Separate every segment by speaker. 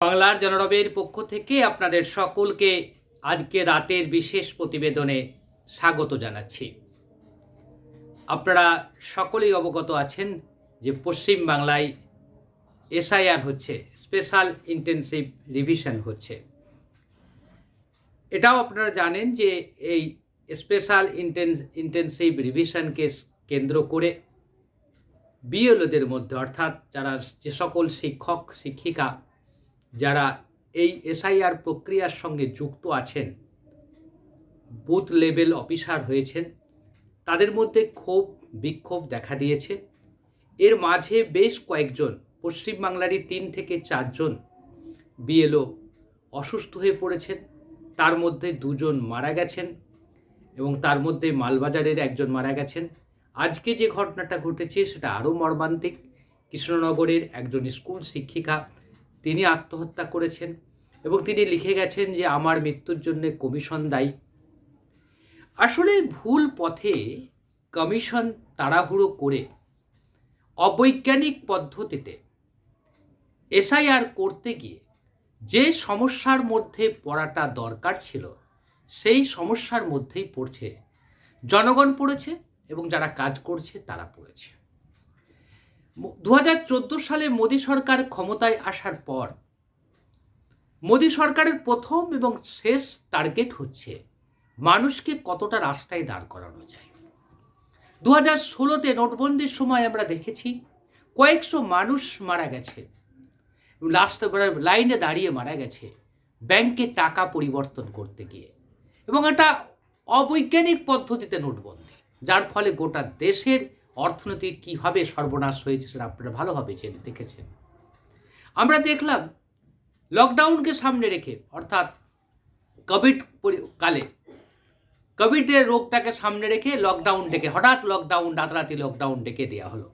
Speaker 1: বাংলার জনরবের পক্ষ থেকে আপনাদের সকলকে আজকে রাতের বিশেষ প্রতিবেদনে স্বাগত জানাচ্ছি। আপনারা সকলেই অবগত আছেন যে পশ্চিম বাংলায় এসআইআর হচ্ছে, স্পেশাল ইন্টেনসিভ রিভিশন হচ্ছে। এটাও আপনারা জানেন যে এই স্পেশাল ইন্টেন্স ইন্টেনসিভ রিভিশনকে কেন্দ্র করে বিএলওদের মধ্যে, অর্থাৎ যারা যে সকল শিক্ষক, শিক্ষিকা যারা এই এসআইআর প্রক্রিয়ার সঙ্গে যুক্ত আছেন, বুথ লেভেল অফিসার হয়েছেন, তাদের মধ্যে ক্ষোভ, বিক্ষোভ দেখা দিয়েছে। এর মাঝে বেশ কয়েকজন পশ্চিমবাংলারই তিন থেকে চারজন বিএলও অসুস্থ হয়ে পড়েছেন। তার মধ্যে দুজন মারা গেছেন এবং তার মধ্যে মালবাজারের একজন মারা গেছেন। আজকে যে ঘটনাটা ঘটেছে, সেটা আরও মর্মান্তিক। কৃষ্ণনগরের একজন স্কুল শিক্ষিকা তিনি আত্মহত্যা করেছেন এবং তিনি লিখে গেছেন যে, আমার মৃত্যুর জন্য কমিশন দায়ী। আসলে ভুল পথে কমিশন তাড়াহুড়ো করে অবৈজ্ঞানিক পদ্ধতিতে এসআইআর করতে গিয়ে যে সমস্যার মধ্যে পড়াটা দরকার ছিল, সেই সমস্যার মধ্যেই পড়ছে। জনগণ পড়েছে এবং যারা কাজ করছে তারা পড়েছে। দু সালে মোদী সরকার ক্ষমতায় আসার পর, মোদী সরকারের প্রথম এবং শেষ টার্গেট হচ্ছে মানুষকে কতটা রাস্তায় দাঁড় করানো যায়। দু হাজার ষোলোতে নোটবন্দির সময় আমরা দেখেছি কয়েকশো মানুষ মারা গেছে। লাস্ট লাইনে দাঁড়িয়ে মারা গেছে ব্যাংকে টাকা পরিবর্তন করতে গিয়ে এবং এটা অবৈজ্ঞানিক পদ্ধতিতে নোটবন্দি, যার ফলে গোটা দেশের অর্থনীতির কীভাবে সর্বনাশ হয়েছে সেটা আপনারা ভালোভাবে জেনে দেখেছেন। আমরা দেখলাম লকডাউনকে সামনে রেখে, অর্থাৎ কোভিড কালে কোভিডের রোগটাকে সামনে রেখে লকডাউন ডেকে, হঠাৎ লকডাউন রাতারাতি লকডাউন ডেকে দেওয়া হলো।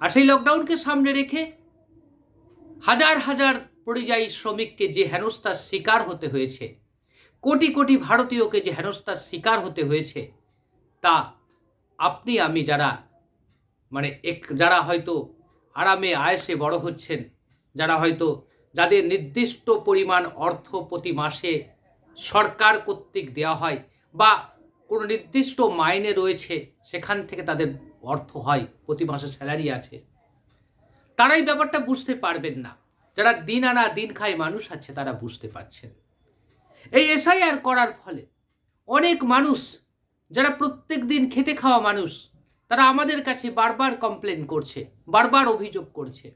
Speaker 1: আর সেই লকডাউনকে সামনে রেখে হাজার হাজার পরিযায়ী শ্রমিককে যে হেনস্থার শিকার হতে হয়েছে, কোটি কোটি ভারতীয়কে যে হেনস্থার শিকার হতে হয়েছে, তা আপনি, আমি যারা মানে এক, যারা হয়তো আরামে, আয়েসে বড় হচ্ছেন, যারা হয়তো যাদের নির্দিষ্ট পরিমাণ অর্থ প্রতি মাসে সরকার কর্তৃক দেওয়া হয় বা কোনো নির্দিষ্ট মাইনে রয়েছে, সেখান থেকে তাদের অর্থ হয়, প্রতি মাসে স্যালারি আছে তারাই ব্যাপারটা বুঝতে পারবেন না। যারা দিন আনা, দিন খায় মানুষ আছে, তারা বুঝতে পারছেন। এই এসআইআর করার ফলে অনেক মানুষ যারা প্রত্যেক দিন খেটে খাওয়া মানুষ, তারা আমাদের কাছে বারবার কমপ্লেন করছে, বারবার অভিযোগ করছে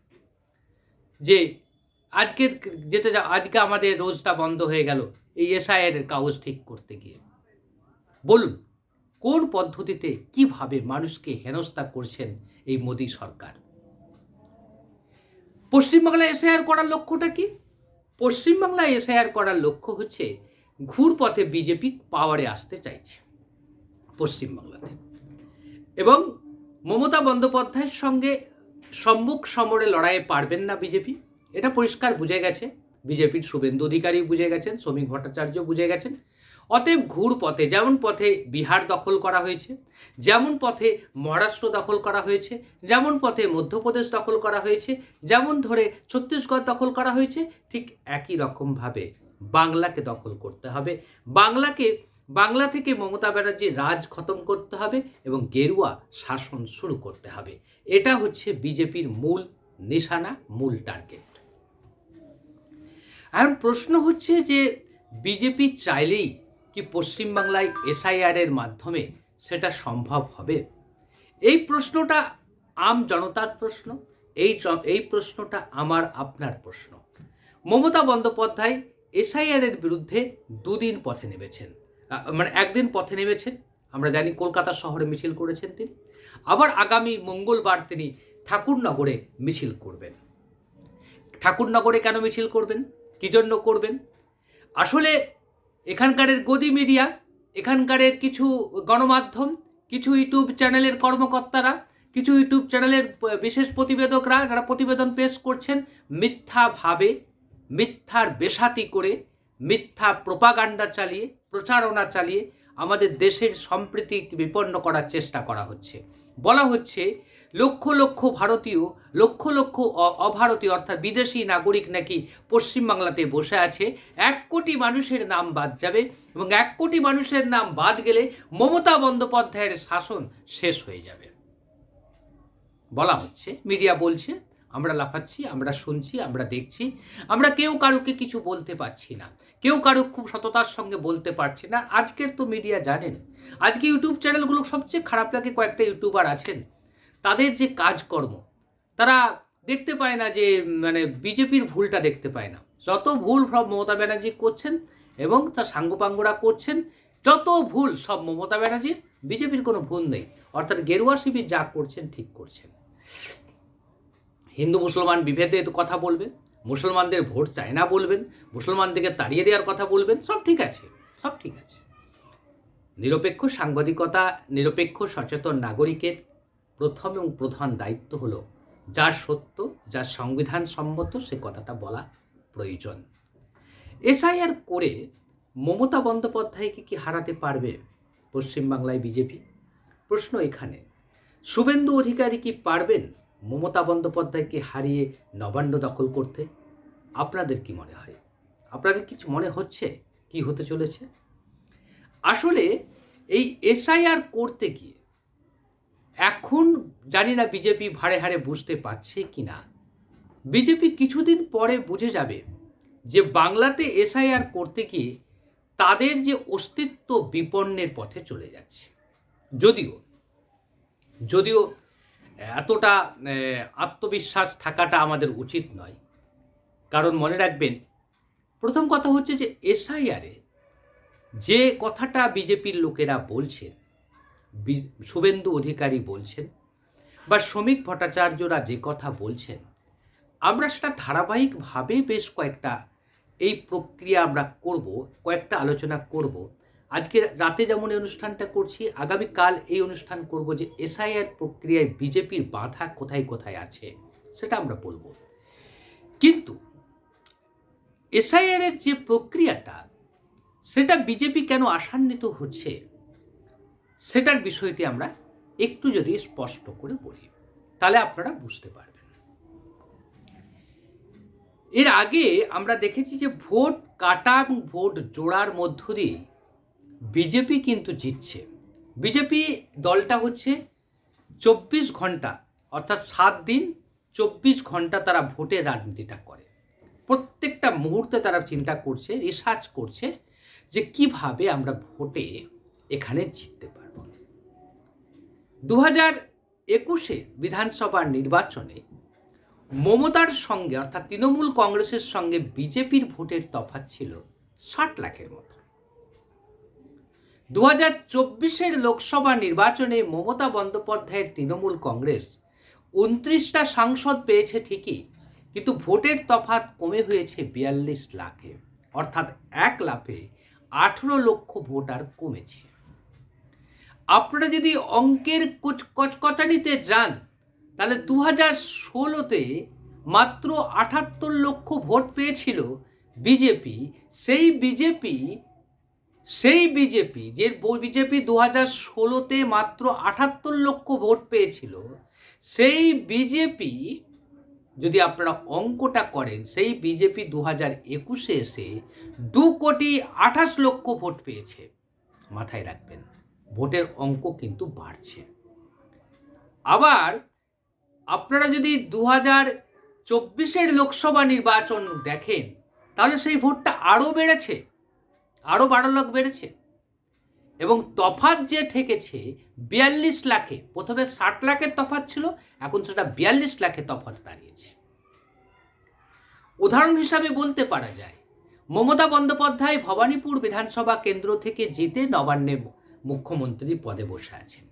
Speaker 1: যে আজকে যেতে যা, আজকে আমাদের রোজটা বন্ধ হয়ে গেল, এই এসআইয়ের কাগজ ঠিক করতে গিয়ে। বলুন, কোন পদ্ধতিতে কীভাবে মানুষকে হেনস্থা করছেন এই মোদী সরকার? পশ্চিমবাংলায় এসআইআর করার লক্ষ্যটা কি? পশ্চিমবাংলায় এসআইআর করার লক্ষ্য হচ্ছে ঘুরপথে বিজেপি পাওয়ারে আসতে চাইছে। পশ্চিমবাংলাতে। এবং মমতা বন্দ্যোপাধ্যায়ের সঙ্গে সম্মুখ সমরে লড়াইয়ে পারবেন না বিজেপি। এটা পরিষ্কার বুঝে গেছে। বিজেপির শুভেন্দু অধিকারী বুঝে গেছেন শ্রমিক ভট্টাচার্য বুঝে গেছেন। অতএব ঘুর পথে, যেমন পথে বিহার দখল করা হয়েছে, যেমন পথে মহারাষ্ট্র দখল করা হয়েছে, যেমন পথে মধ্যপ্রদেশ দখল করা হয়েছে, যেমন ধরে ছত্তিশগড় দখল করা হয়েছে, ঠিক একই রকমভাবে বাংলাকে দখল করতে হবে। বাংলাকে বাংলা থেকে মমতা ব্যানার্জির রাজ খতম করতে হবে এবং গেরুয়া শাসন শুরু করতে হবে। এটা হচ্ছে বিজেপির মূল নিশানা, মূল টার্গেট। এখন প্রশ্ন হচ্ছে যে, বিজেপি চাইলেই কি পশ্চিমবাংলায় এসআইআর এর মাধ্যমে সেটা সম্ভব হবে? এই প্রশ্নটা আম জনতার প্রশ্ন, এই এই প্রশ্নটা আমার, আপনার প্রশ্ন। মমতা বন্দ্যোপাধ্যায় এসআইআর এর বিরুদ্ধে দুদিন পথে নেমেছেন। মানে একদিন পথে নেমেছেন। আমরা জানি কলকাতা শহরে মিছিল করেছেন তিনি। আবার আগামী মঙ্গলবার তিনি ঠাকুরনগরে মিছিল করবেন। ঠাকুরনগরে কেন মিছিল করবেন? কী জন্য করবেন? আসলে এখানকারের গদি মিডিয়া, এখানকারের কিছু গণমাধ্যম, কিছু ইউটিউব চ্যানেলের কর্মকর্তারা, কিছু ইউটিউব চ্যানেলের বিশেষ প্রতিবেদকরা, যারা প্রতিবেদন পেশ করছেন মিথ্যাভাবে মিথ্যার বেসাতি করে মিথ্যা প্রোপাগান্ডা চালিয়ে, প্রচারণা চালিয়ে আমাদের দেশের সম্প্রীতি বিপন্ন করার চেষ্টা করা হচ্ছে। বলা হচ্ছে, লক্ষ লক্ষ ভারতীয়, লক্ষ লক্ষ অভারতীয় অর্থাৎ বিদেশি নাগরিক নাকি পশ্চিমবাংলাতে বসে আছে। এক কোটি মানুষের নাম বাদ যাবে এবং এক কোটি মানুষের নাম বাদ গেলে মমতা বন্দ্যোপাধ্যায়ের শাসন শেষ হয়ে যাবে। বলা হচ্ছে, মিডিয়া বলছে আমরা লাফাচ্ছি, আমরা শুনছি, আমরা দেখছি। আমরা কেউ কারুকে কিছু বলতে পারছি না। কেউ কারও খুব সততার সঙ্গে বলতে পারছি না। আজকের তো মিডিয়া জানেন, আজকে ইউটিউব চ্যানেলগুলো সবচেয়ে খারাপ লাগে কয়েকটা ইউটিউবার আছেন। তাদের যে কাজকর্ম, তারা দেখতে পায় না যে মানে বিজেপির ভুলটা দেখতে পায় না। যত ভুল সব মমতা ব্যানার্জি করছেন এবং তার সাঙ্গপাঙ্গরা করছেন, যত ভুল সব মমতা ব্যানার্জির, বিজেপির কোনো ভুল নেই। অর্থাৎ গেরুয়া শিবির যা করছেন, ঠিক করছেন। হিন্দু মুসলমান বিভেদে কথা বলবেন, মুসলমানদের ভোট চায় না বলবেন, মুসলমানদেরকে তাড়িয়ে দেওয়ার কথা বলবেন, সব ঠিক আছে, সব ঠিক আছে। নিরপেক্ষ সাংবাদিকতা, নিরপেক্ষ সচেতন নাগরিকের প্রথম এবং প্রধান দায়িত্ব হলো যা সত্য যা সংবিধান সম্মত, সে কথাটা বলা প্রয়োজন। এসআইআর করে মমতা বন্দ্যোপাধ্যায়কে কি হারাতে পারবে পশ্চিমবাংলায় বিজেপি? প্রশ্ন এখানে। শুভেন্দু অধিকারী কি পারবেন? মমতা বন্দ্যোপাধ্যায়কে হারিয়ে নবান্ন দখল করতে আপনাদের কি মনে হয়? আপনাদের কিছু মনে হচ্ছে? কি হতে চলেছে? আসলে এই এসআইআর করতে গিয়ে এখন জানি না বিজেপি ভাড়ে হাড়ে বুঝতে পারছে কি না। বিজেপি কিছুদিন পরে বুঝে যাবে যে বাংলাতে এসআইআর করতে গিয়ে তাদের যে অস্তিত্ব বিপন্নের পথে চলে যাচ্ছে। যদিও যদিও এতটা আত্মবিশ্বাস থাকাটা আমাদের উচিত নয়। কারণ মনে রাখবেন, প্রথম কথা হচ্ছে যে এসআইআরে যে কথাটা বিজেপির লোকেরা বলছেন শুভেন্দু অধিকারী বলছেন বা শ্রমিক ভট্টাচার্যরা যে কথা বলছেন, আমরা সেটা ধারাবাহিকভাবে বেশ কয়েকটা, এই প্রক্রিয়া আমরা করব, কয়েকটা আলোচনা করব। আজকে রাতে যেমন এই অনুষ্ঠানটা করছি, আগামীকাল এই অনুষ্ঠান করব যে এসআইআর প্রক্রিয়ায় বিজেপির বাধা কোথায় কোথায় আছে, সেটা আমরা বলব। কিন্তু এসআইআর এর যে প্রক্রিয়াটা, সেটা বিজেপি কেন আশান্বিত হচ্ছে, সেটার বিষয়টি আমরা একটু যদি স্পষ্ট করে বলি, তাহলে আপনারা বুঝতে পারবেন। এর আগে আমরা দেখেছি যে ভোট কাটা এবং ভোট জোড়ার মধ্য দিয়ে বিজেপি কিন্তু জিতছে। বিজেপি দলটা হচ্ছে চব্বিশ ঘণ্টা, অর্থাৎ সাত দিন চব্বিশ ঘণ্টা তারা ভোটের রাজনীতিটা করে। প্রত্যেকটা মুহূর্তে তারা চিন্তা করছে রিসার্চ করছে যে কীভাবে আমরা ভোটে এখানে জিততে পারব। দু হাজার একুশে বিধানসভা নির্বাচনে মমতার সঙ্গে, অর্থাৎ তৃণমূল কংগ্রেসের সঙ্গে বিজেপির ভোটের তফাৎ ছিল ষাট লাখের মতো। দু হাজার চব্বিশের লোকসভা নির্বাচনে মমতা বন্দ্যোপাধ্যায়ের তৃণমূল কংগ্রেস। উনত্রিশটা সাংসদ পেয়েছে ঠিকই, কিন্তু ভোটের তফাৎ কমে হয়েছে বিয়াল্লিশ লাখে। অর্থাৎ এক লাফে আঠেরো লক্ষ ভোট আর কমেছে। আপনারা যদি অঙ্কের কুচ- কচকচানিতে যান, তাহলে দু হাজার ষোলোতে মাত্র আটাত্তর লক্ষ ভোট পেয়েছিল বিজেপি। সেই বিজেপি সেই বিজেপি যে বিজেপি দু হাজার ষোলোতে মাত্র আটাত্তর লক্ষ ভোট পেয়েছিল, সেই বিজেপি যদি আপনারা অঙ্কটা করেন, সেই বিজেপি দু হাজার একুশে এসে দু কোটি আঠাশ লক্ষ ভোট পেয়েছে। মাথায় রাখবেন, ভোটের অঙ্ক কিন্তু বাড়ছে। আবার আপনারা যদি দু হাজার চব্বিশের লোকসভা নির্বাচন দেখেন, তাহলে সেই ভোটটা আরও বেড়েছে। আরও বারো লাখ বেড়েছে। এবং তফাৎ যে ঠেকেছে, বিয়াল্লিশ লাখে, প্রথমে ষাট লাখের তফাৎ ছিল, এখন সেটা বিয়াল্লিশ লাখে তফাৎ দাঁড়িয়েছে। উদাহরণ হিসাবে বলতে পারা যায়, মমতা বন্দ্যোপাধ্যায় ভবানীপুর বিধানসভা কেন্দ্র থেকে জিতে নবান্নে মুখ্যমন্ত্রী পদে বসে আছেন।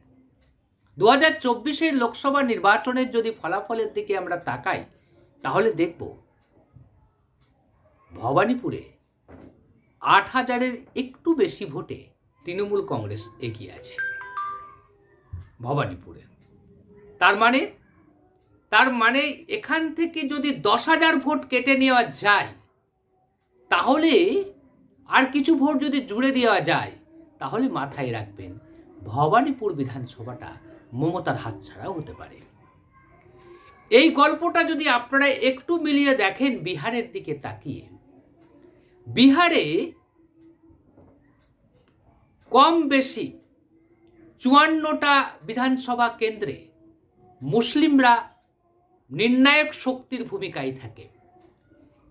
Speaker 1: দু হাজার চব্বিশের লোকসভা নির্বাচনের যদি ফলাফলের দিকে আমরা তাকাই, তাহলে দেখব, ভবানীপুরে আট হাজারের একটু বেশি ভোটে তৃণমূল কংগ্রেস এগিয়ে আছে। ভবানীপুরে। তার মানে তার মানে এখান থেকে যদি দশ হাজার ভোট কেটে নেওয়া যায়, তাহলে আর কিছু ভোট যদি জুড়ে দেওয়া যায়, তাহলে মাথায় রাখবেন, ভবানীপুর বিধানসভাটা মমতার হাত ছাড়াও হতে পারে। এই গল্পটা যদি আপনারা একটু মিলিয়ে দেখেন বিহারের দিকে তাকিয়ে বিহারে কম বেশি চুয়ান্নটা বিধানসভা কেন্দ্রে মুসলিমরা নির্ণায়ক শক্তির ভূমিকায় থাকে।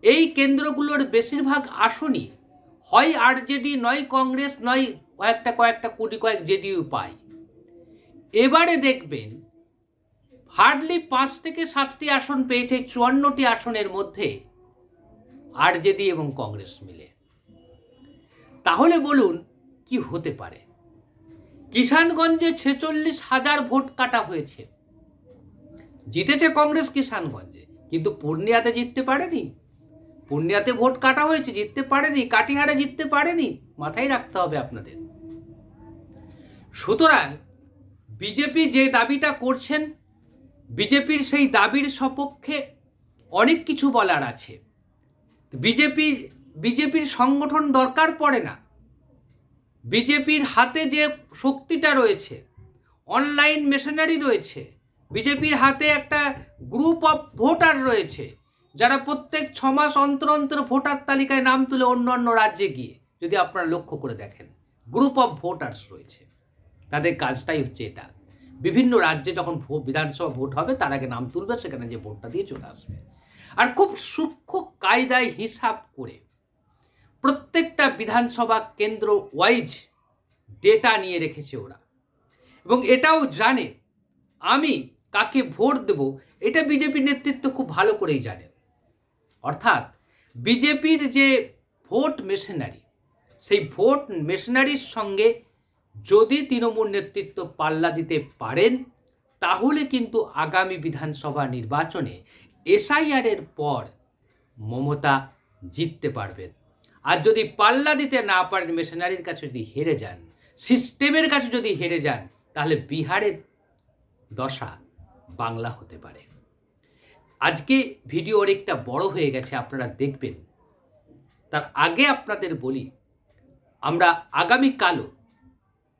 Speaker 1: এই কেন্দ্রগুলোর বেশিরভাগ আসনই হয় আরজেডি নয় কংগ্রেস, নয় কয়েকটা কয়েকটা কোটি কয়েক জেডিইউ পায়। এবারে দেখবেন হার্ডলি পাঁচ থেকে সাতটি আসন পেয়েছে, চুয়ান্নটি আসনের মধ্যে আরজেডি এবং কংগ্রেস মিলে। তাহলে বলুন, কি হতে পারে? কিষানগঞ্জে ছেচল্লিশ হাজার ভোট কাটা হয়েছে। জিতেছে কংগ্রেস কিষানগঞ্জে, কিন্তু পূর্ণিয়াতে জিততে পারেনি। পূর্ণিয়াতে ভোট কাটা হয়েছে, জিততে পারেনি। কাটিহারে জিততে পারেনি। মাথায় রাখতে হবে আপনাদের। সুতরাং বিজেপি যে দাবিটা করছেন, বিজেপির সেই দাবির সপক্ষে অনেক কিছু বলার আছে। বিজেপি, বিজেপির সংগঠন দরকার পড়ে না। বিজেপির হাতে যে শক্তিটা রয়েছে অনলাইন মেশিনারি রয়েছে, বিজেপির হাতে একটা গ্রুপ অফ ভোটার রয়েছে, যারা প্রত্যেক ছ মাস অন্তর অন্তর ভোটার তালিকায় নাম তুলে অন্য অন্য রাজ্যে গিয়ে, যদি আপনারা লক্ষ্য করে দেখেন গ্রুপ অফ ভোটার্স রয়েছে। তাদের কাজটাই হচ্ছে এটা। বিভিন্ন রাজ্যে যখন বিধানসভা ভোট হবে, তার আগে নাম তুলবে, সেখানে যে ভোটটা দিয়ে চলে আসবে। আর খুব সূক্ষ্ম কায়দায় হিসাব করে প্রত্যেকটা বিধানসভা কেন্দ্র ওয়াইজ ডেটা নিয়ে রেখেছে ওরা। এবং এটাও জানে, আমি কাকে ভোট দেব, এটা বিজেপির নেতৃত্ব খুব ভালো করেই জানেন অর্থাৎ বিজেপির যে ভোট মেশিনারি, সেই ভোট মেশিনারির সঙ্গে যদি তৃণমূল নেতৃত্ব পাল্লা দিতে পারেন, তাহলে কিন্তু আগামী বিধানসভা নির্বাচনে এসআইআরের পর মমতা জিততে পারবেন। আর যদি পাল্লা দিতে না পারেন, মেশিনারির কাছে যদি হেরে যান, সিস্টেমের কাছে যদি হেরে যান, তাহলে বিহারের দশা বাংলা হতে পারে। আজকে ভিডিও অনেকটা বড় হয়ে গেছে, আপনারা দেখবেন। তার আগে আপনাদের বলি, আমরা আগামীকালও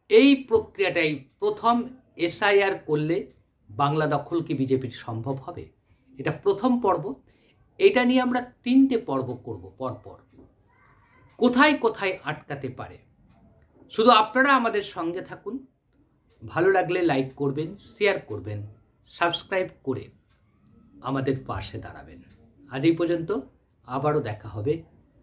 Speaker 1: এই প্রক্রিয়াটাই প্রথম এসআইআর করলে বাংলা দখল কি বিজেপির সম্ভব হবে? এটা প্রথম পর্ব। এটা নিয়ে আমরা তিনটে পর্ব করব পরপর। কোথায় কোথায় আটকাতে পারে? শুধু আপনারা আমাদের সঙ্গে থাকুন। ভালো লাগলে লাইক করবেন, শেয়ার করবেন, সাবস্ক্রাইব করে আমাদের পাশে দাঁড়াবেন। আজ এই পর্যন্ত আবারও দেখা হবে